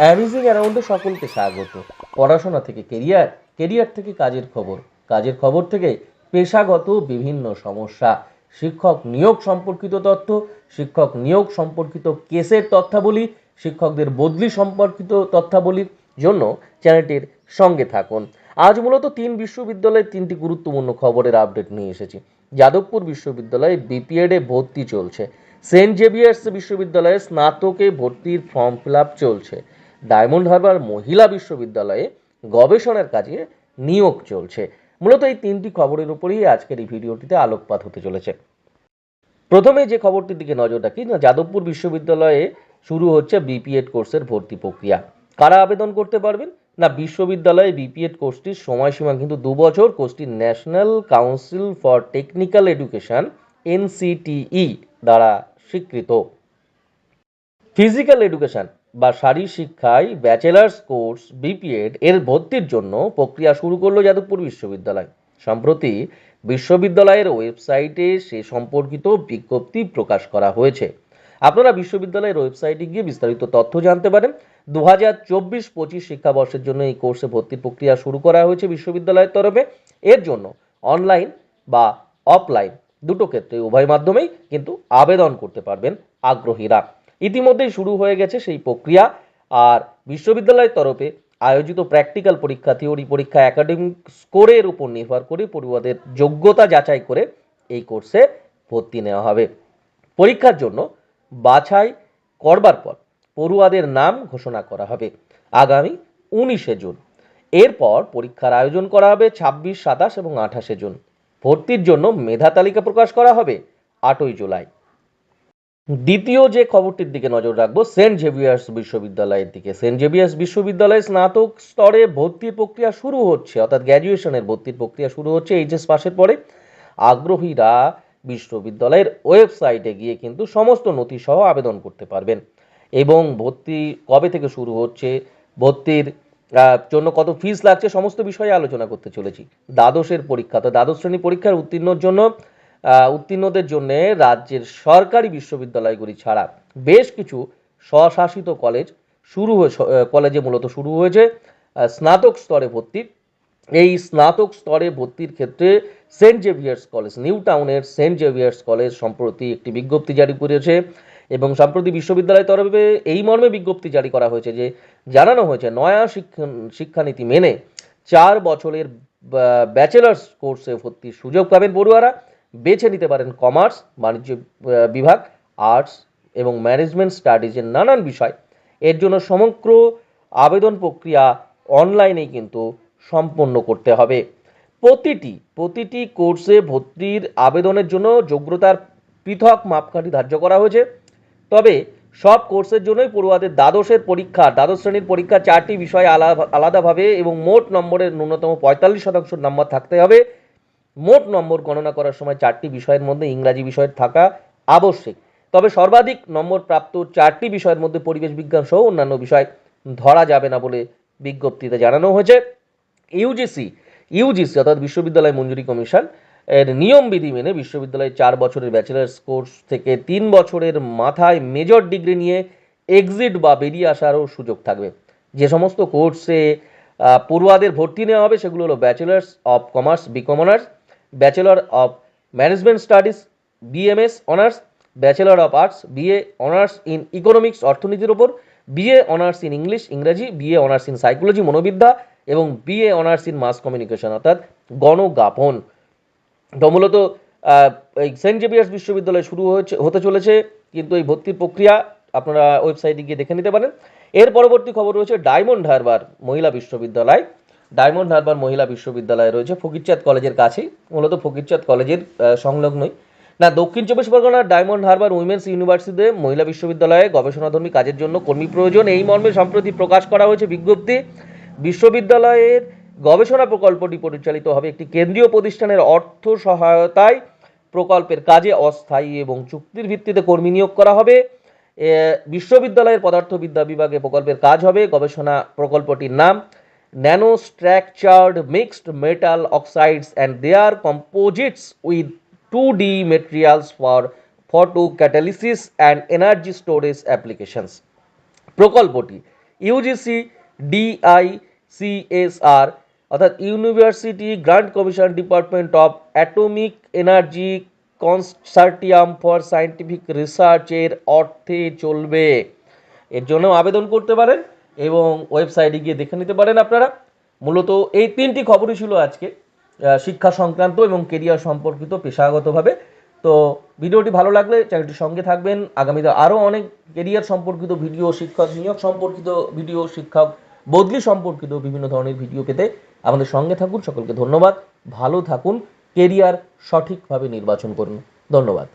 অ্যামিজিং অ্যারাউন্ডে সকলকে স্বাগত। পড়াশোনা থেকে কেরিয়ার কেরিয়ার থেকে কাজের খবর। কাজের খবর থেকে পেশাগত বিভিন্ন সমস্যা। শিক্ষক নিয়োগ সম্পর্কিত তথ্য, শিক্ষক নিয়োগ সম্পর্কিত কেসের তথ্যাবলী, শিক্ষকদের বদলি সম্পর্কিত তথ্যাবলীর জন্য চ্যানেলটির সঙ্গে থাকুন। আজ মূলত তিন বিশ্ববিদ্যালয়ের তিনটি গুরুত্বপূর্ণ খবরের আপডেট নিয়ে এসেছি। যাদবপুর বিশ্ববিদ্যালয়ে বিপিএডে ভর্তি চলছে। সেন্ট জেভিয়ার্স বিশ্ববিদ্যালয়ে স্নাতকে ভর্তির ফর্ম ফিল চলছে। ডায়মন্ড হারবার মহিলা বিশ্ববিদ্যালয়ে গবেষণার কাজে নিয়োগ চলছে। মূলত এই তিনটি খবরের উপরেই আজকের এই ভিডিওটিতে আলোকপাত হতে চলেছে। প্রথমে যে খবরটির দিকে নজর রাখি যাদবপুর বিশ্ববিদ্যালয়ে শুরু হচ্ছে বিপিএড কোর্সের ভর্তি প্রক্রিয়া। কারা আবেদন করতে পারবেন? না, বিশ্ববিদ্যালয়ে বিপিএড কোর্সটির সময়সীমা কিন্তু দু বছর কোর্সটি National Council for Technical Education, NCTE, দ্বারা স্বীকৃত। ফিজিক্যাল এডুকেশন বা শারীর শিক্ষায় ব্যাচেলার্স কোর্স বিপিএড এর ভর্তির জন্য প্রক্রিয়া শুরু করল যাদবপুর বিশ্ববিদ্যালয়। সম্প্রতি বিশ্ববিদ্যালয়ের ওয়েবসাইটে সে সম্পর্কিত বিজ্ঞপ্তি প্রকাশ করা হয়েছে। আপনারা বিশ্ববিদ্যালয়ের ওয়েবসাইটে গিয়ে বিস্তারিত তথ্য জানতে পারেন। দু হাজার চব্বিশ পঁচিশ শিক্ষাবর্ষের জন্য এই কোর্সে ভর্তির প্রক্রিয়া শুরু করা হয়েছে বিশ্ববিদ্যালয়ের তরফে। এর জন্য অনলাইন বা অফলাইন দুটো ক্ষেত্রে উভয় মাধ্যমেই কিন্তু আবেদন করতে পারবেন আগ্রহীরা। ইতিমধ্যেই শুরু হয়ে গেছে সেই প্রক্রিয়া। আর বিশ্ববিদ্যালয়ের তরফে আয়োজিত প্র্যাকটিক্যাল পরীক্ষা থিওরি পরীক্ষা একাডেমিক স্কোরের উপর নির্ভর করে পড়ুয়াদের যোগ্যতা যাচাই করে এই কোর্সে ভর্তি নেওয়া হবে। পরীক্ষার জন্য বাছাই করবার পর পড়ুয়াদের নাম ঘোষণা করা হবে আগামী উনিশে জুন। এরপর পরীক্ষার আয়োজন করা হবে ছাব্বিশ, সাতাশ এবং আঠাশে জুন। ভর্তির জন্য মেধা তালিকা প্রকাশ করা হবে আটই জুলাই। দ্বিতীয় যে খবরটির দিকে নজর রাখব, সেন্ট জেভিয়ার্স বিশ্ববিদ্যালয়ের দিকে। সেন্ট জেভিয়ার্স বিশ্ববিদ্যালয়ে স্নাতক স্তরে ভর্তির প্রক্রিয়া শুরু হচ্ছে, অর্থাৎ গ্র্যাজুয়েশনের ভর্তির প্রক্রিয়া শুরু হচ্ছে এইচএস পাশের পরে। আগ্রহীরা বিশ্ববিদ্যালয়ের ওয়েবসাইটে গিয়ে কিন্তু সমস্ত নথি সহ আবেদন করতে পারবেন। এবং ভর্তি কবে থেকে শুরু হচ্ছে, ভর্তির জন্য কত ফিস লাগছে, সমস্ত বিষয়ে আলোচনা করতে চলেছি। দ্বাদশের পরীক্ষা, তো দ্বাদশ শ্রেণি পরীক্ষার উত্তীর্ণর জন্য উত্তীর্ণদের জন্য রাজ্যের সরকারি বিশ্ববিদ্যালয়গুলি ছাড়া বেশ কিছু স্বশাসিত কলেজ শুরু হয়েছে কলেজে মূলত শুরু হয়েছে। স্নাতক স্তরে ভর্তি। এই স্নাতক স্তরে ভর্তির ক্ষেত্রে সেন্ট জেভিয়ার্স কলেজ, নিউ টাউনের সেন্ট জেভিয়ার্স কলেজ সম্প্রতি একটি বিজ্ঞপ্তি জারি করেছে এবং সম্প্রতি বিশ্ববিদ্যালয়ের তরফে এই মর্মে বিজ্ঞপ্তি জারি করা হয়েছে যে, জানানো হয়েছে নয়া শিক্ষা শিক্ষানীতি মেনে চার বছরের ব্যাচেলার্স কোর্সে ভর্তির সুযোগ পাবেন পড়ুয়ারা। বেছে নিতে পারেন কমার্স, বাণিজ্য বিভাগ, আর্টস এবং ম্যানেজমেন্ট স্টাডিজের নানান বিষয়। এর জন্য সমগ্র আবেদন প্রক্রিয়া অনলাইনেই কিন্তু সম্পন্ন করতে হবে। প্রতিটি প্রতিটি কোর্সে ভর্তির আবেদনের জন্য যোগ্যতার পৃথক মাপকাঠি ধার্য করা হয়েছে। তবে সব কোর্সের জন্যই পড়ুয়াদের দ্বাদশের পরীক্ষা, দ্বাদশ শ্রেণির পরীক্ষা চারটি বিষয় আলাদা আলাদাভাবে এবং মোট নম্বরের ন্যূনতম পঁয়তাল্লিশ শতাংশ নম্বর থাকতে হবে। মোট নম্বর গণনা করার সময় চারটি বিষয়ের মধ্যে ইংরাজি বিষয়ের থাকা আবশ্যিক। তবে সর্বাধিক নম্বর প্রাপ্ত চারটি বিষয়ের মধ্যে পরিবেশ বিজ্ঞান সহ অন্যান্য বিষয় ধরা যাবে না বলে বিজ্ঞপ্তিতে জানানো হয়েছে। ইউজিসি ইউজিসি অর্থাৎ বিশ্ববিদ্যালয় মঞ্জুরি কমিশন, এর নিয়ম বিধি মেনে বিশ্ববিদ্যালয়ে চার বছরের ব্যাচেলার্স কোর্স থেকে তিন বছরের মাথায় মেজর ডিগ্রি নিয়ে এক্সিট বা বেরিয়ে আসারও সুযোগ থাকবে। যে সমস্ত কোর্সে পড়ুয়াদের ভর্তি নেওয়া হবে সেগুলো হলো bachelors of commerce BCom honours bachelor of management studies BMS honours bachelor of arts BA honours in economics অর্থনীতির ওপর বিএ অনার্স ইন ইংলিশ ইংরাজি বিএ অনার্স ইন সাইকোলজি মনোবিদ্যা এবং BA honours in mass communication অর্থাৎ গণজ্ঞাপন। তো মূলত এই সেন্ট জেভিয়ার্স বিশ্ববিদ্যালয় শুরু হয়েছে, হতে চলেছে, কিন্তু এই ভর্তির প্রক্রিয়া আপনারা ওয়েবসাইটে গিয়ে দেখে নিতে পারেন। এর পরবর্তী খবর রয়েছে ডায়মন্ড হারবার মহিলা বিশ্ববিদ্যালয়। ডায়মন্ড হারবার মহিলা বিশ্ববিদ্যালয় রয়েছে। ফকিরচাঁদ কলেজের কাছেই, মূলত ফকিরচাঁদ কলেজের সংলগ্নই। না, দক্ষিণ চব্বিশ পরগনার ডায়মন্ড হারবার উইমেন্স ইউনিভার্সিটিতে মহিলা বিশ্ববিদ্যালয়ে গবেষণাধর্মী কাজের জন্য কর্মী প্রয়োজন। এই মর্মে সম্প্রতি প্রকাশ করা হয়েছে বিজ্ঞপ্তি, বিশ্ববিদ্যালয়ের গবেষণা প্রকল্পটি পরিচালিত হবে একটি কেন্দ্রীয় প্রতিষ্ঠানের অর্থ সহায়তায়। প্রকল্পের কাজে অস্থায়ী এবং চুক্তির ভিত্তিতে কর্মী নিয়োগ করা হবে। বিশ্ববিদ্যালয়ের পদার্থবিদ্যা বিভাগে প্রকল্পের কাজ হবে। গবেষণা প্রকল্পটির নাম metal oxides and their composites with two D materials for photo catalysis and energy storage applications প্রকল্পটি ইউজিসি ডিআইসিএসআর অর্থাৎ University Grant Commission Department of Atomic Energy Consortium for Scientific রিসার্চের অর্থে চলবে। এর জন্য আবেদন করতে পারেন? এবং ওয়েবসাইটে গিয়ে দেখে নিতে পারেন আপনারা। মূলত এই তিনটি খবরই ছিল আজকে শিক্ষা সংক্রান্ত এবং কেরিয়ার সম্পর্কিত পেশাগতভাবে। তো ভিডিওটি ভালো লাগলে চ্যানেলটির সঙ্গে থাকবেন। আগামীতে আরও অনেক কেরিয়ার সম্পর্কিত ভিডিও শিক্ষক নিয়োগ সম্পর্কিত ভিডিও শিক্ষক বদলি সম্পর্কিত বিভিন্ন ধরনের ভিডিও পেতে আমাদের সঙ্গে থাকুন। সকলকে ধন্যবাদ। ভালো থাকুন। কেরিয়ার সঠিকভাবে নির্বাচন করুন। ধন্যবাদ।